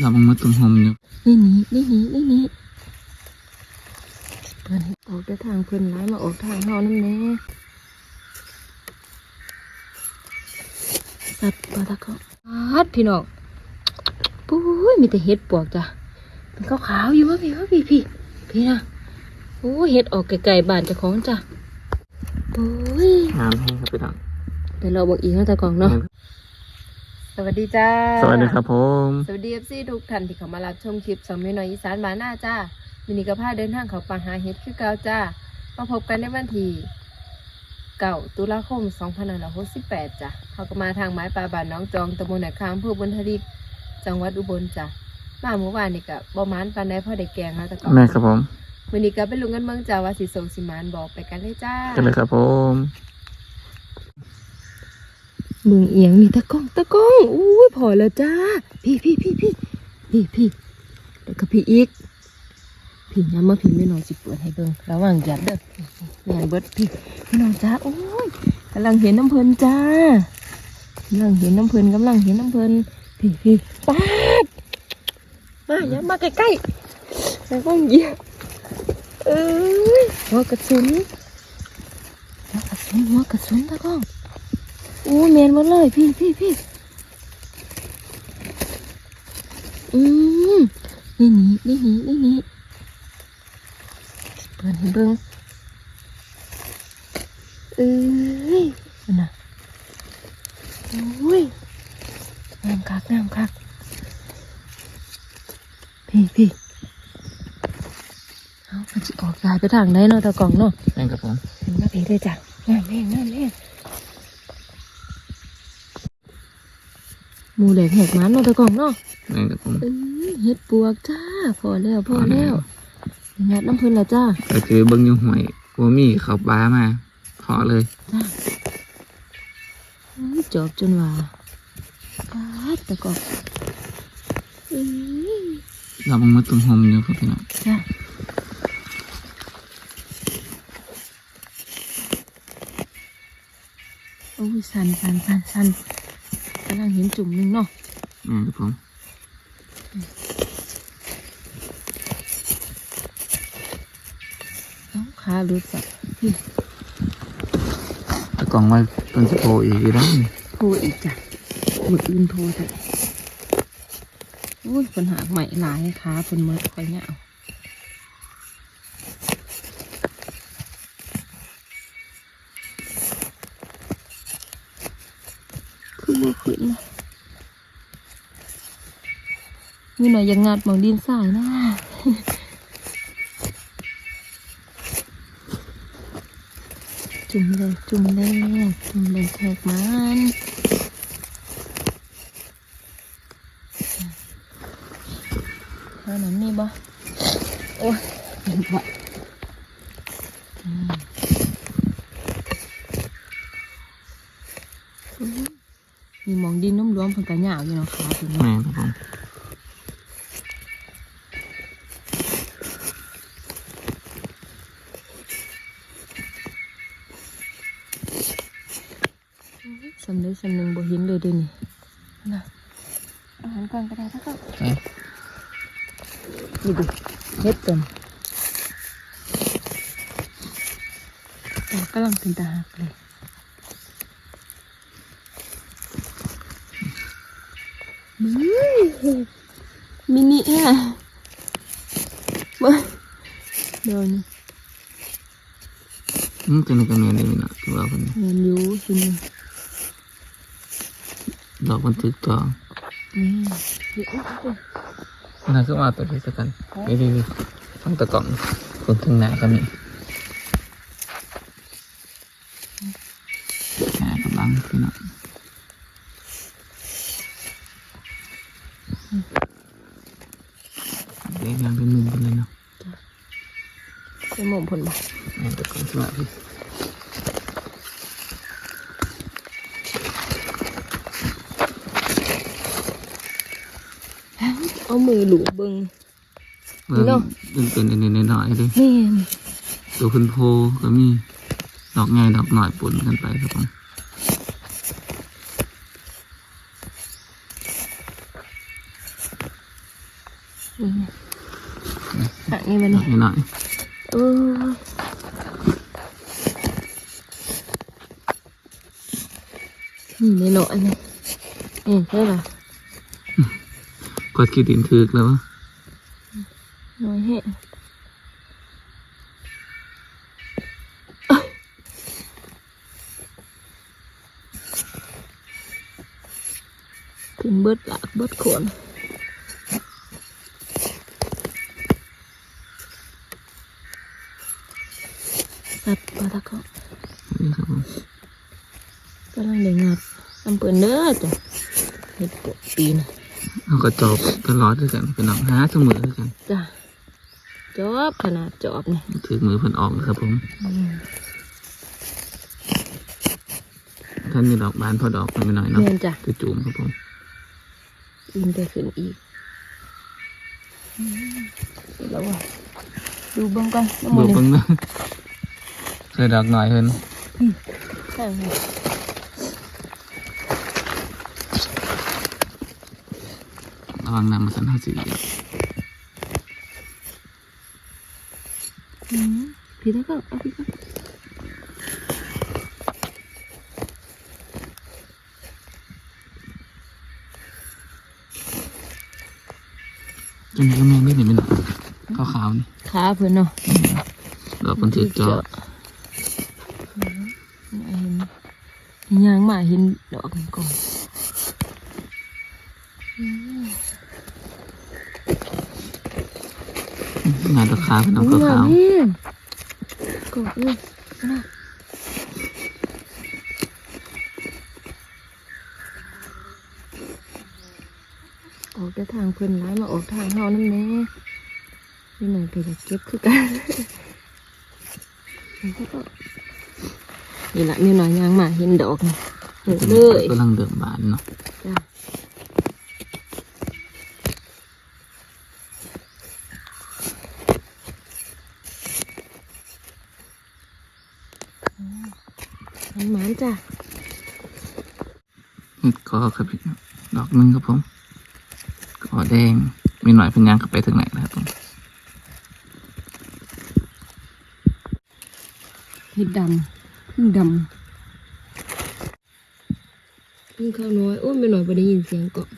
เราบังมาตุ่มหอมอยู่นี่นี่นี่นี่นี่นี่เพิ่นให้ออกแต่ทางเพิ่นร้ายมาออกทางเฮานั่นแน่สัตว์ปลาตะกอนฮัดพี่น้องปุ้ยมีแต่เห็ดปวกจ้ะเป็นขาวๆอยู่วะพี่วะพี่พี่พี่นะโอ้ยเห็ดออกไกลๆบ้านเจ้าของจ้ะโอ้ยน้ำให้ครับพี่น้องเดี๋ยวเราบอกอีกเนาะตะกองเนาะ สวัสดีจ้า สวัสดีครับผม สวัสดีเอฟซีทุกท่านที่เข้ามารับชมคลิปสองเมน้อยอีสานบ้านหน้าจ้ามินิกภาพเดินทางเขาป่าหาเฮ็ดคือเก่าจ้า มาพบกันในวันที่เก่าตุลาคม2568จ้ะเขาก็มาทางไม้ปลาบ้านน้องจองตำบลไหนคามอำเพื่อบนทริก จังหวัดอุบลจ้ะมาเมื่อวานนี่ก็บ่มานปานใดพ่อได้แกงแล้วแต่ก็แม่ครับผมมื้อนี้ก็เป็นลุงกันเมืองจ้าว่าสิส่งสิมานบอกไปกันเลยจ้ากันเลยครับผม มึงเอียงนี่ตะก้องตะก้องอุ้ยพอแล้วจ้า พี่พี่พี่พี่พี่พี่แล้วก็พี่อีกพี่ย้ำมาพี่ไม่นอยสิเปิดให้เบิ่งระหว่างยัดเด้อแม่นเบิดพี่พี่นองจ้าโอ้ยกำลังเห็นน้ำเพลินจ้ากำลังเห็นน้ำเพลินกำลังเห็นน้ำเพลินพี่พี่ปาดมาอย่ามาใกล้ๆแล้วก็เหยียบเอ้ยหัวกระสุนหัวกระสุนหัวกระสุนตะก้อง โอ้แมนหมดเลยพี่พี่พี่อืมนี่นี่นี่นี่นี่นี่เปิดให้เบิ้งเอ้ยนั่นน่ะโอ้ยน้ำคักน้ำคักพี่พี่เอามันจะออกสายไปทางไหนเนาะตะกล่องเนาะแม่ครับผมเห็นมาพี่เลยจ้ะงามแม่งงามแม่ง หมูเหล็กแหกมันเนาะตะกล่องเนาะแม่ครับผมเอ้ยเฮ็ดปวกจ้าพอแล้วพอแล้วงัดน้ำพึ่นละจ้าก็คือเบิ้งอยู่ห่วยวัวมีเขาปลามาพอเลยจ้าเอ้ยจบจนว่าปาดตะกล่องเอ้ยเราบังมาตุ่มหอมอยู่ครับพี่น้องจ้าโอ้ยสันสันสันสัน กำลังเห็นจุ่มหนึงเนาะแม่ครับผมเอาขาหลุดสับพี่ตะกล่องไว้ต้นสะโพอีกแล้วนี่โทรอีกจ้ะหมึกอื่นโทรจ้ะโอ้ยปัญหาใหม่หลายขาเป็นมือคอยเนี่ยเอา หน่อยอยังงัดหมองดินสายนะจุ่มเลยจุ่มเลยจุ่มเลยแขกมันเอาหนังนี่บ่โอ้ยเห็นบ่อืมอื้อมีหมองดินน้ำรวมเพิ่นกระหยาวอยู่เนาะขาถึงแม่ครับผม สำเร็จสำหนึ่งบ่เห็นเลยเดี๋ยวนี้นะอาหารก่อนก็ได้ถ้าก็ แม่ นี่ดิเฮ็ดเต็มแต่กำลังเป็นตาหักเลยอื้อมิ นิอะมาเดี๋ยวนี้อืมตัวนี้ก็แม่ได้ไหมเนาตัวนี้สินี่ดอกมันตึกต่อนี่เดี๋ยวอุ๊ยอุ๊ยน่าก็มาตัวนี้สักกันนี่ดีดีฟังตะกล่องคนถึงหน้ากันนี่ากำลังพี่น้องเด็กยังเป็นหนุ่มกันเลยเนาะ เป็นหม่อมผลบ่ แม่ตะกล่องสมาธิ เอามือหลูบเบิ่งเบิ่งเนาะเป็นเป็นเน้นๆหน่อยๆเลยแม่นตัวคุณโพก็มีดอกใหญ่ดอกหน่อยปนกันไปครับผมนี่ไงอะนี่มันดนี่อกนี้หน่อยเออนี่ในโนอันนี้นี่ใช่ป่ะ กดขีดดินถึกแล้ววะน้อยแห้งขึ้นเบิดหลากเบิดโขนสับปลาตะกอนกำลังเด้งัดทำเปิดเนื้อจ้ะเห็ดปวดปีนะ เอากระจอบตลอดด้วยกันเป็นหนังหาเสมอด้วยกันจ้ะจอบขนาดจอบนี่ถือมือเพิ่นออกนะครับผมอืมท่านมีดอกบานพอดอกมันไปหน่อยเนาะเนียนจ้ะจะจูมครับผมอินไปขึ้นอีกอืมเสร็จแล้วว่ะดูเบ้างก่อนน้ำเบิมันกเบิ่งเนาะเคยดอกหน่อยเพิ่นใช่ไหม ระวังน้ำมาสันห้าสี่อืมพี่ได้ก็เอาพี่ก็จนก็แม่งไม่เห็นเป็นหนังขาวๆนี่ขาเพื่อนเนาะดอกมันถือจอบอืมเห็นเห็นยางหมาเห็นดอกกันก่อนอืม งานตะขาเป็นโอ้น้ำยขาวนี่กดเลยนะออกแต่ทางเพื่อนร้ายมาออกทางเฮานั่นแน่นี่หน่อยก็จะเก็บคือกันนี่ก็นี่ละมีหน่อยยางหมาเห็นดอกนี่เห็นๆเลยกำลังเดิมบานเนาะ จ้ะอืม มันหมานจ้ะเห็ดกอครับพี่ดอกหนึงครับผมกอแดงมีหน่อยเพันยางกลับไปถึงไหนนะครับผมเห็ดดำพึ่งดำพึ่งข้าวน้อยโอ้ยไม่หน่อยไปได้ยินเสียงก่อน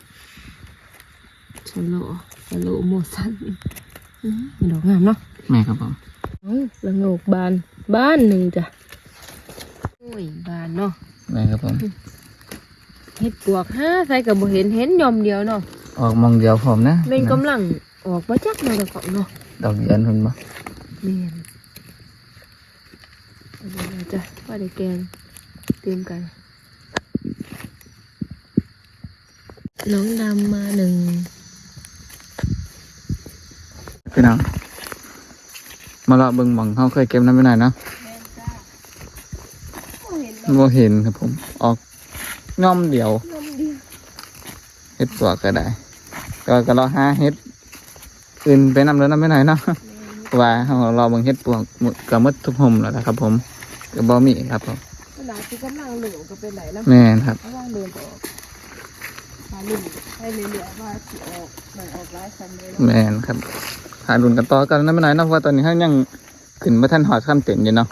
ชะโลชะโลโมสันอืมมีดอกงามเนาะแม่ครับผมเอ้าละโงกบานบ้านหนึ่งจ้ะ โอ้ยบานเนาะแม่ครับผมเห็ดปวกห้าใส่กับบ่เห็นเห็นยอมเดียวเนาะออกมองเดียวผมนะเป็นกำลังออกมาจักมาแต่ก่อนเนาะดอกเย็นคุณบ่เรียนเอาเดี๋ยวจ้ะว่าได้แกงเตรียมกัน น้องดำมาหนึ่งพี่น้องมาเลาะเบิ่งหมองเขาเคยเก็บน้ำไปหน่อยเนาะ บ่เห็นครับผม ออกง่อมเดียวน้ำเดียวเฮ็ดปวกก็ได้ ก็ก็รอหาเฮ็ดอื่นไปนำเรือน้ำไปหน่อยเนาะว่าเรารอเบิ่งเฮ็ดปวกหมดก็หมดทุกห่มแล้วนะครับ ผมก็บ่มีครับผมเวลาที่กำลังเหลือก็เป็นไหนแล้วแม่นครับกำลังเดินออกมาลุ่นให้เหลือๆว่าสิออกหน่อยออกร้ายซันเลยเนาะแม่นครับหาดุนกันต่อกันน้ำไปหน่อยเนาะเพราะว่าตอนนี้เขายังขึ้นมาทันหอดข้ามเต็มอยู่เนาะ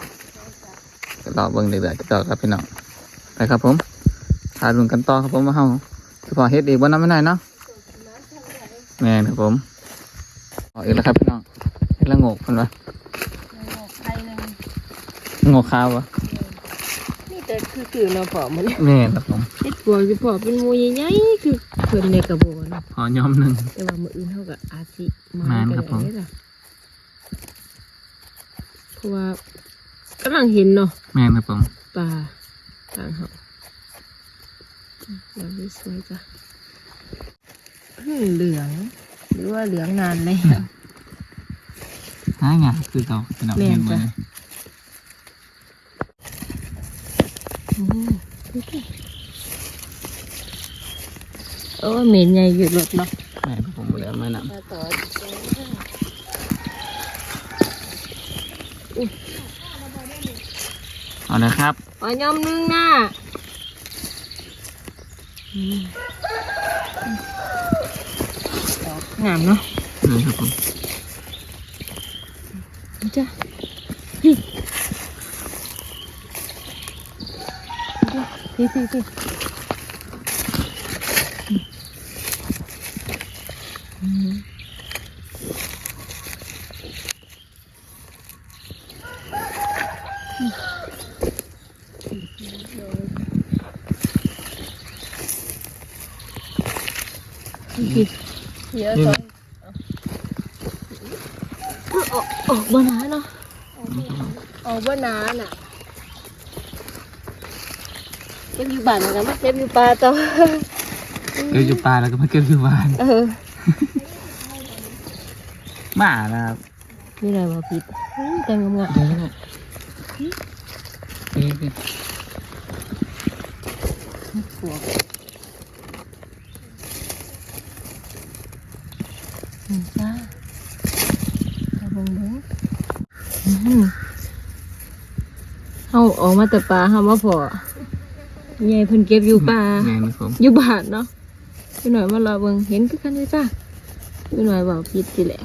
ก็รอเบิ่งเดือดๆต่อครับพี่น้องไปครับผมหาดุนกันต่อครับผมว่าเฮาสิพอเฮ็ดอีกบ่น้ำไปหน่อยเนาะแม่นครับผมออกอีกแล้วครับพี่น้องเฮ็ดละโงกเพิ่นว่าออกไข่หนึ่งโงกขาววะนี่แต่คือคือเนาะพอมันแม่นครับผมเฮ็ดปวกสิพอเป็นหมูใหญ่ๆคือเพิ่นในกระบอกเนาะพอยอมหนึ่งแต่ว่ามื้ออื่นเฮาก็อาจสิมาแม่นครับผมก็ได้เด้อเพราะว่า กำลังเห็นเนาะแม่นครับผมปลาทางเขาแบบนี้สวยจ้ะอืมเหลือง หรือว่าเหลืองนานเลยหางานคือเก่าพี่น้องแม่นเห็นบ่จ้ะเนี่ยโอ้เหม็นใหญ่อยู่รถเนาะแม่นครับผมเหลือมานำ มาต่อ เอาเลยครับอ๋อยอมนึงนะอืมดอกงามเนาะงเลยครับผมจ้ะพี่พี่พี่พี่อืมพี่เยอะจังออกออกมาหนาเนาะ ออกว่านาน่ะเก็ บอยู่บ้านเหมือนกันมาเก็บอยู่ป่าต่อเก็บอยู่ปลาแล้วก็มาเก็บอยู่บ้านเออหมานะครับนี่อะไรวะผิดอืมแต่งงามเดี๋ยวนะนี่นี่ๆปวกอืมจ้าเอาเบิ่งเบิ่งอืมเอาออกมาแต่ป่าเฮามาพอ ใหญ่เพิ่นเก็บอยู่ป่าแม่นะครับผมอยู่บ้านเนาะพี่หน่อยมารอเบิ่งเห็นคือกันเลยจ้าพี่หน่อยบอกผิดสิแหละ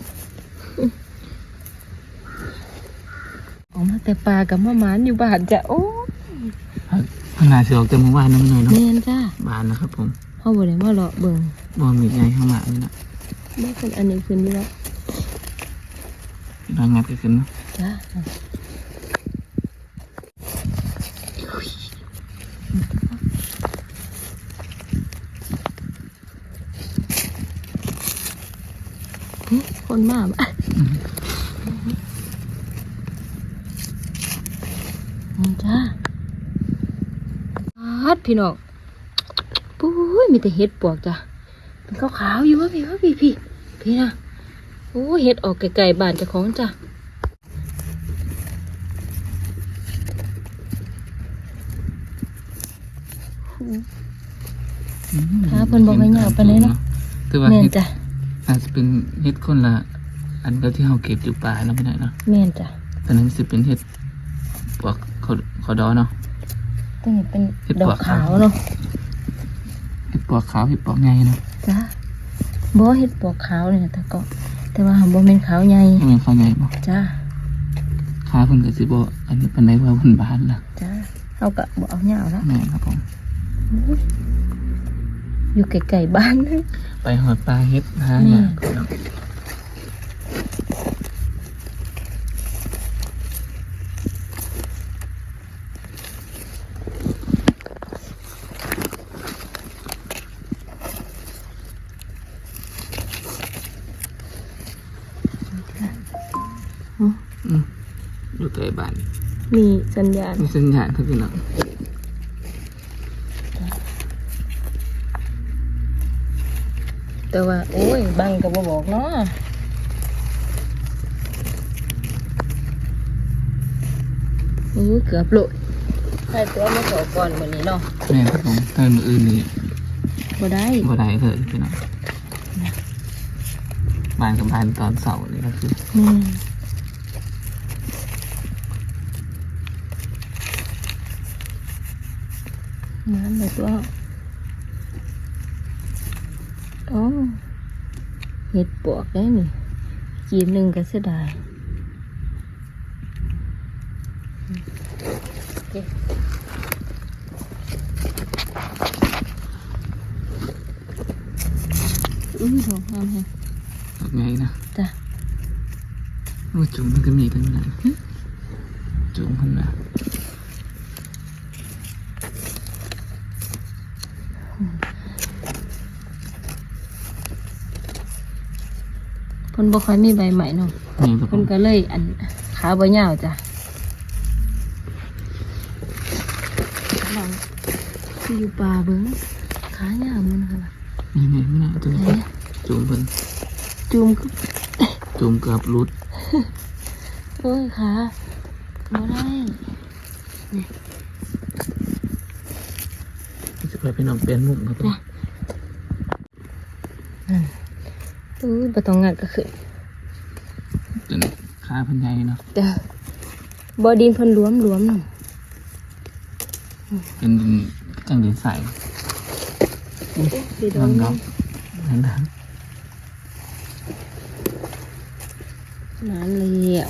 ออกมาแต่ปลากับมะหมานอยู่บ้านจ้ะโอ้ขนาดเสือออกจากหมู่บ้านน้ำหน่อยเนาะแม่นจ้าบ้านนะครับผมเฮาบ่ได้มารอเบิ่งบอมีไงข้างหลังนี่นะบ่เป็นอันนี้ขึ้นอยู่แล้วรายงานกันขึ้นเนาะจ้า คนมาบ่ะนี่จ้าฮัดพี่น้องปุ้ยมีแต่เห็ดปวกจ้ะเป็นขาวๆอยู่วะพี่วะพี่พี่พี่นะโอ้ยเห็ดออกไกลๆบ้านเจ้าของจ้ะค่ะเพิ่นบอกให้ยาวไปเลยเนาะคือว่าแม่นเฮ็ดจ้ะ อาจจะเป็นเฮ็ดคนละอันก็ที่เราเก็บอยู่ป่าแล้วไม่ได้เนาะแม่นจ้ะตอนนั้นจะเป็นเฮ็ดปวกขอขอดอเนาะตัวนี้เป็นเห็ดดอปวกกขาขาววเนาะเฮ็ดปวกขาวเฮ็ดปวกใหญ่เนาะจ้ะบ่เฮ็ดปวกขาวเนี่ยแต่ก็แต่ว่าหาบ่แม่นขาวใหญ่ไม่เป็นข้าวใหญ่บ่จ้าขาเพิ่นก็สิบ่อันนี้ปานใดว่าเพิ่นบานล่ะจ้าเฮาก็บ่เอายาวแล้วแม่นครับผม อยู่ไกลๆบ้าน ไปหอดปลาเฮ็ดหาแม่เนี่ยพี่น้องอืมอืมอยู่ใกล้บ้าน มีสัญญาณ มีสัญญาณครับพี่น้อง แต่ว่า โอ้ย บังก็บ่บอกเนาะโอ้ยเกือบโลดใส่ตัวมาขอก่อนวันนี้เนาะแม่นครับผมถ้ามืออื่นนี่บ่ได้บ่ได้เลยพี่น้องบ้านกับบ้านตอนเสาร์นี่ก็คืออืมมันแบบว่า อ๋อเห็ดปวกได้นี่กีบหนึ่งก็เสียดายโอเคอุ้ยดอกงามแฮะดอกไงนะจ้ะโอ้จุ่มมันก็มีตั้งนานจุ่มขึ้นมา เพิ่นบ่ค่อยมีใบใหม่เนาะนี่ครับผเพิ่นมก็เลยอันขาบ่ยาวจ้ะลองที่อยู่ป่าเบิ่งขายาวมันค่ะนี่นี่ไม่น่าจุ่มไหนอะจุ่มเพิ่นจูมคือจุ่มเกือบรุดโอ้ยขาบ่ได้จะไปเป็นน้องเปลี่ยนมุมครับผม อุ้ยบ่ต้องงัดก็ขึ้นจนขาเพันใหญ่เนาะจ้ะบ่ดินเพิ่นหลวมหลวมๆเนาะเป็นจังดีใสสิโดลองนเนาะนั่นนะนานแล้ว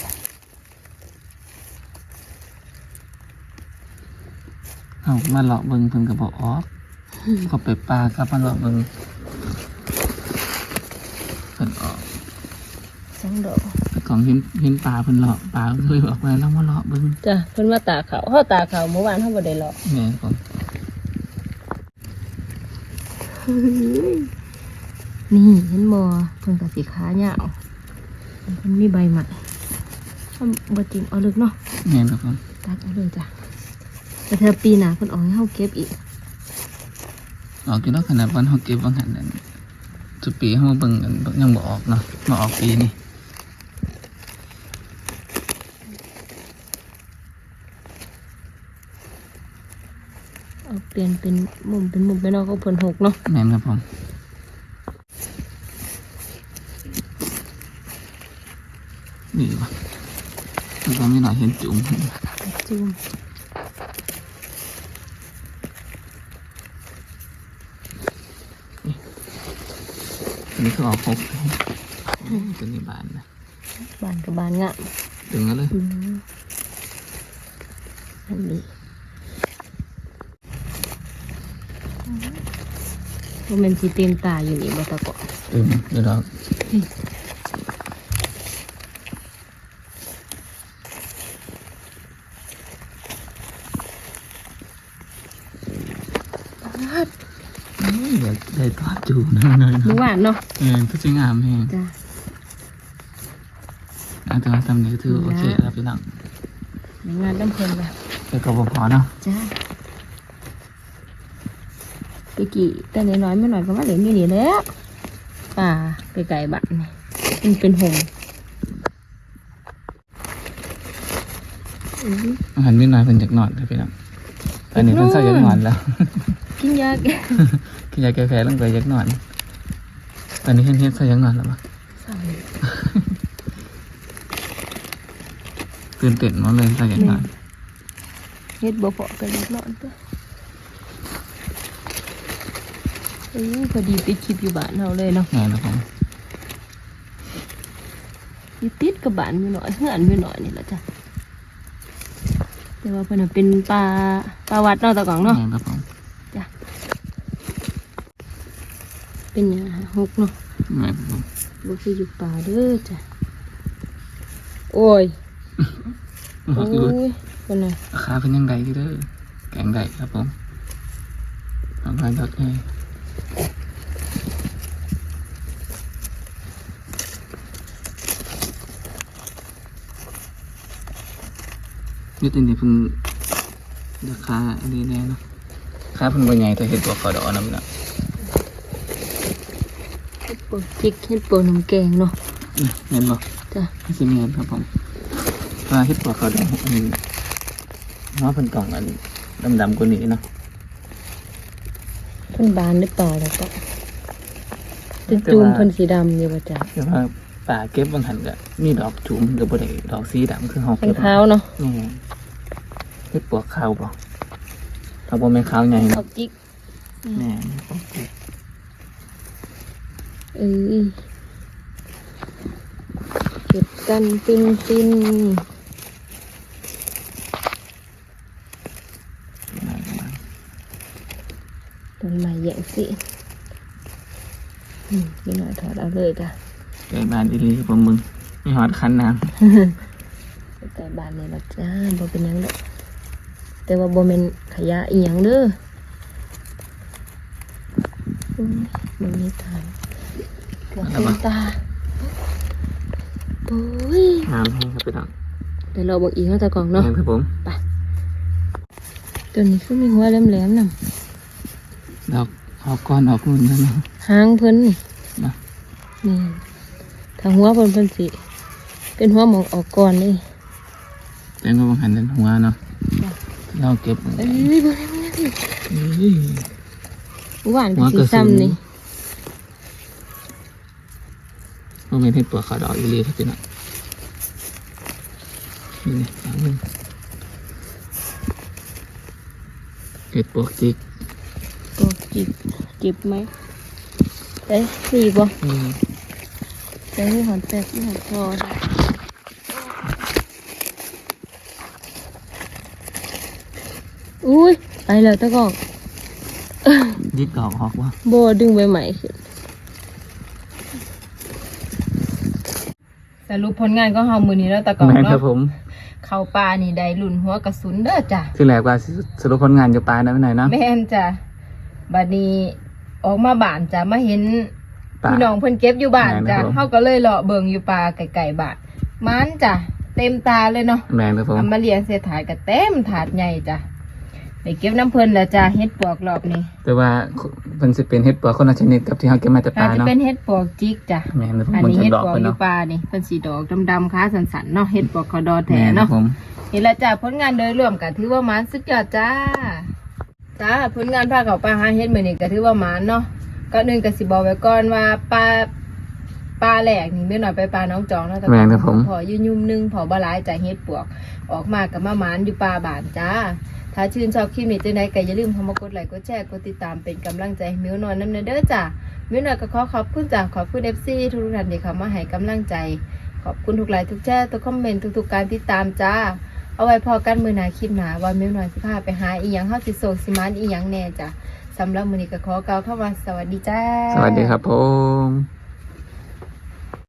เอามาเลาะเบิ่งเพิ่นก็บอกออกเขาไปปลาครับมาเลาะเบิ่งเพิ่นออกสองดอกแต่ของเห็นเห็นปลาเพิ่นเลาะปลาก็เลยบอกว่าเรามาเลาะเบิ่งจ้ะเพิ่นมาตากเขาวเขาตากเขาวเมื่อวานเขาบ่ได้หรอกแม่นผมนี่เห็นบ่เพิ่นกับสีขายาวเพิ่นมีใบใหม่ถ้าบ่จริงเอาลึกเนาะแม่นครับผมตัดเอาเลยจ้ะแต่เธอปีหน้าเพิ่นออกให้เฮาเก็บอีกออกอยู่แล้วขนาดวันเขาเก็บวังหันนั่น สุดปีเขามาเบิ่งกันยังบ่ออกเนาะมาออกปีนี้เอาเปลี่ยนเป็นมุมเป็นมุมไปเนาะก็เพิ่นหกเนาะแม่นครับผมนี่วะแล้วก็มีหน่อยเห็นจุ่มจูม อันนี้คือออกหกตัวนี้บานนะบานกับบานงามดึงแล้วเลยอืมอันนี้ว่ามันสิเต็มตาอยู่นี่บ่ตะกอนดึงเดี๋ยวเราเดี๋ยวได้ทอดจูหน่อยหน่อยเมื่อวานเนาะเออก็จะงามแฮงจ้ะอาจารย์ทำนี้ถือโอเคแล้วพี่น้องในงานน้ำเพลินละแต่ก็บ่พอเนาะจ้าไปกี่แต่น้อยๆไม่หน่อยก็มาเหลืออยู่นี่แหล้วป่าไปไก่บัตรนี่มันเป็นหงส์อื้ออาหารไม่น้อยเพิ่นจากนอนครับพี่น้องตอนนี้เพิ่นเศร้าจากนอนแล้ว กินยาแกกินยาแก้แพ้ลงไปจากนอนต อนนี้เฮ็ดเฮ็ดเศร้าจากนอนแล้วปะใส่ตื่นเต้นหมดเลยเศร้าจากนอนเฮ็ดบ่พอกันเล็กน้อยตัวเออพอดีไปคลิปอยู่บ้านเราเลยเนาะแม่นะผมอยู่ติดกับบ้านอยู่หน่อยเฮือนอยู่หน่อยนี่แหละจ้ะแต่ว่าเพิ่นนะเป็นปลาปลาวัดเนาะตะกองเนาะแม่นะผม เป็นหยังหาหกเนาะแม่นะผมบ่คืออยู่ป่าเด้อจ้ะ โอ้ย โอ้ยเป็นไงราคาเป็นยังไงที่เด้อแกงได้ครับผมเอาไปดอกไงนี่ตัวนี้เพิ่งราคาอันนี้แน่เนาะราคาเพิ่งเป็นไงแต่เห็นตัวเขาดอกน้ำเนาะ เฮ็ดปวดพริกเฮ็ดปวดน้ำแกงเนาะนี่เห็นบ่จ้ะไม่ใช่เมียนครับผมว่าเห็ดตัวเขาดอกอันนี้ว่าเพิ่นกล่องอันดำๆกว่านี้เนาะเพิ่นบานหรือเปล่าแล้วก็เป็นจูมเพิ่นสีดำอยู่บ่จ้ะแต่ว่าป่าเก็บบางหันก็มีดอกจุ่มหรือบ่ได้ดอกสีดำคือเฮาเพิ่เก็นบขาวเนาะนี่ไงเฮ็ดปวกขาวบ่ถ้าบ่แม่นขาวใหญ่เอาเนาะจิกแน่ เออเก็บกันปินปินต้นไม้แยงสิอืมนี่หน่อยถอดเอาเลยจ้ะไก่บ้านอีหลีผมมึงมีฮอดคันน้ใกล้บ้านนี่ละจ้าบ่เป็นหยังดอกแต่ว่าบ่แม่นขยะอีหยังเด้ออุ้ยมันมีทางเกือบเต็มตาโอ้ยำน้ำแห้งครับพี่น้องเดี๋ยวเราบอกอีกเนาะตะกล่องเนาะแม่นครับผมตัวนี้คือมีหัวแหลมๆนำดอกออกก้อนออกนู่นแล้วเนาะหางเพิ่นนี่นะนี่ถ้าหัวเพิ่นเพิ่นสิเป็นหัวหมองออกก่อนเลยแต่ก็บางหันเป็นหัวเนาะจ้ะเราเก็บเอ้ยบ่ได้บ่ได้เอ้ยหวานหัวสีกระสุน ต้องเป็นเห็ดปวดขาดอกอีเล่ครับพี่น้อนี่นึงเก็ดปวกจิกปวกจิกจิบไหมเอ๊ะสี่บ่แต่ที่หอนแตกที่หอนคออุ้ยไปเลยตะกอกยิดกอกหอกวะโบดึงใบใหม่ขึ้น สรุปผลงานก็เฮามือนี้แล้วตะกล้องแม่นครับเนาะผมเข้าป่านี่ได้ลุ่นหัวกระสุนเด้อจ้ะที่แรกว่าสิสรุปผลงานอยู่ปลายนะไม่ไหนอยเนาะ แม่นจ้ะบัดนี้ออกมาบ้านจ้ะมาเห็นปลาพี่น้องเพิ่นเก็บอยู่บ้านแม่นจ้ะครับผม เฮาก็เลยเลาะเบิงอยู่ป่าไก่ๆบ้านมันจ้ะเต็มตาเลยเนาะแมนครับผม เอามาเลี้ยงเสียถาดก็เต็มถาดใหญ่จ้ะ ไปเก็บน้ำเพิ่นแล้วจ้ะเฮ็ดปวกรอบนี้แต่ว่ามันจะเป็นเห็ดปลวกคนละชนิดกับที่เขาเก็บมาแต่ปอาลาจจะเนาะเป็นเฮ็ดปวกจิกจ้ะแมนครับผมอันมันนี้จะเฮ็ดดอกปวกไปอยู่เนาะป่านี่เป็นสีดอกดำๆขาสันๆเนาะเฮ็ดปวกเขาดอแถแมนครัเนาะบผม นี่แหละจ้ะผลงานโดยรวมก็ถือว่าหมานสุดยอดจ้าจ้าผลงานพาเขาไปหาเฮ็ดมื้อนี้ก็ถือว่าหมานเนาะก็นึงก็สิบอกไว้ก่อนว่าปลาปลาแหลกนี่ไม่หน่อยไปปลาน้องจองเนาะแต่แมนครับผม พอยุ่ยุ่มๆนึงพอบ่หลายจ้ะเฮ็ดปวก ออกมากับมาหมานอยู่ป่าบ้านจ้า ถ้าชื่นชอบคลิปนี้จังไดก็อย่าลืมเข้ามากดไลค์กดแชร์กดติดตามเป็นกำลังใจให้มิวนอนน้ำเนเด้อจ้ะมิวหนอยก็ขอขอบคุณจ้ะขอบคุณ FC ทุกท่านที่เข้ามาให้กำลังใจ ขอบคุณทุกไลค์ทุกแชร์ทุกคอมเมนต์ทุกๆการติดตามจ้า เอาไว้พอกันมือหนาคลิปหนาว่ามิวหนอยสิพาไปหาอีหยังเฮาสิโศกสิมานอีหยังแน่จ้ะสำหรับมื้อนี้ก็ขอกล่าวคำว่าสวัสดีจ้า สวัสดีครับผม